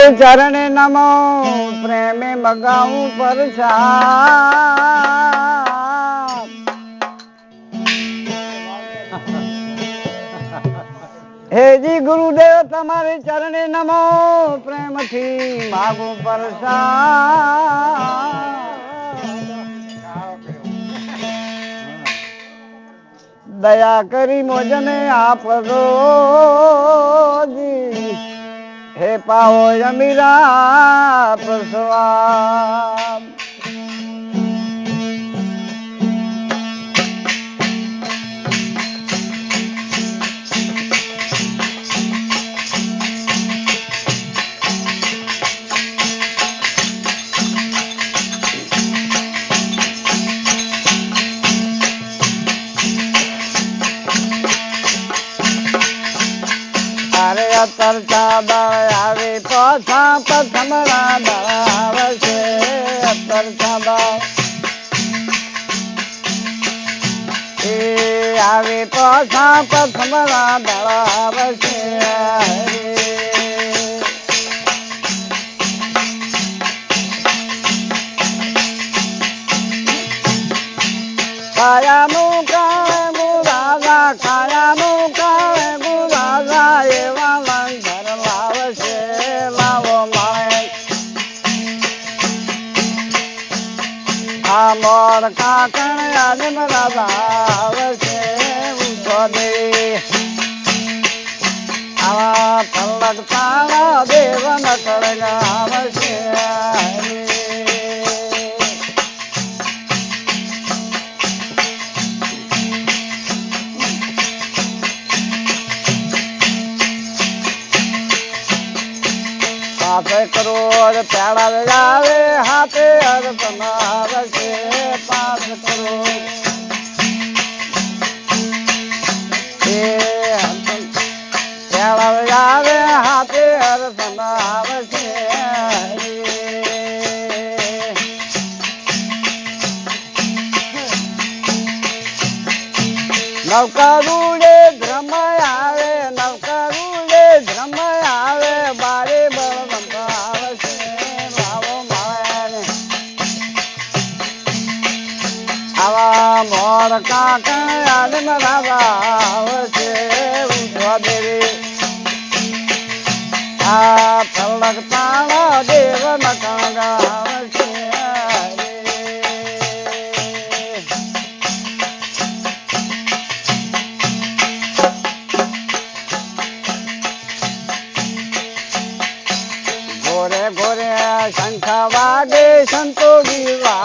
ચરણે નમો પ્રેમે મગાઉ પરસાદ હેજી ગુરુદેવ, તમારી ચરણે નમો પ્રેમથી માગું પરસાદ દયા કરી મોજને આપજો. હે પાઓ અમીરા પ્રસવાદ અરે અતરતા દળ આવે પાછા પથમરા દળ આવશે અતરતા દળ એ આવે પાછા પથમરા દળ આવશે આદમ આવશે ઉઠો દેવી આવા પલક તાળા દેવ નકળ સાથે કરોડ પેડા આવે હાથે અર્પણ આવશે પાસ કરોડ હાથે નવકરુડે મોર કાકણ આદમ રાધા આવશે ઉઠવા દેવી આ પલક તાળા દેવ નકણ આવશે હરે. ઘોરે ઘોરે શંખ વાગે સંતો વિવાહ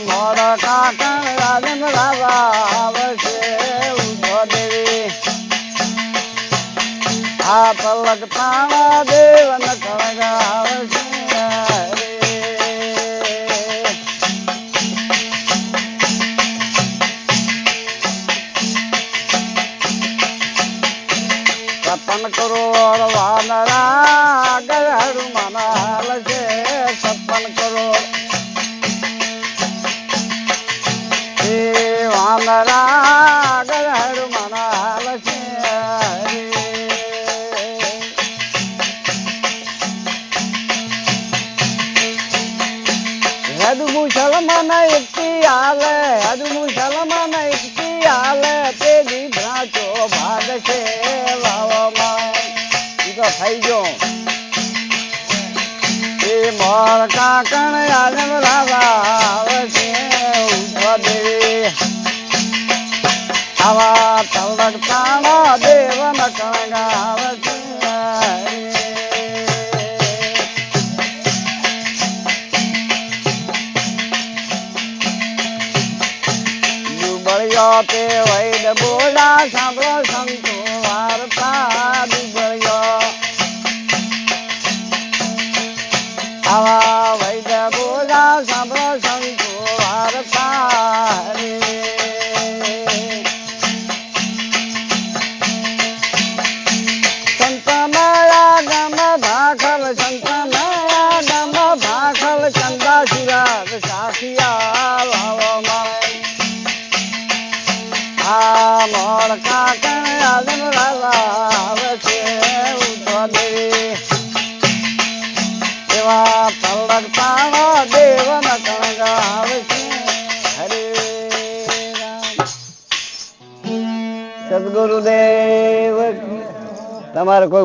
મોર કાકા રાજન રાવા પલક તાણા દેવ નકળ આવશે હરે. સપન કરોડ વાનરા ગયડું મનાલ છે સપન કરોડ એ વાનરા હદ મુસલમાન એકતી આલે હદ મુસલમાન એકતી આલે તે દીધા ભાગ છે વાવામાં ઈ તો થઈ ગયો એ મોર કાકણ આનંદ રાવા આવશે ઉઠવા દેવી આવા તલક તાણા દેવ નકણ આવશે ગુગળ્યો તે વૈદ બોલા સાંભળો સંતો વાર્તા મોડકા કણ વસે ઉઠો દેવી એવા દેવ દેવન કણગાવ છે. હરે સદગુરુદેવ તમારે કોઈ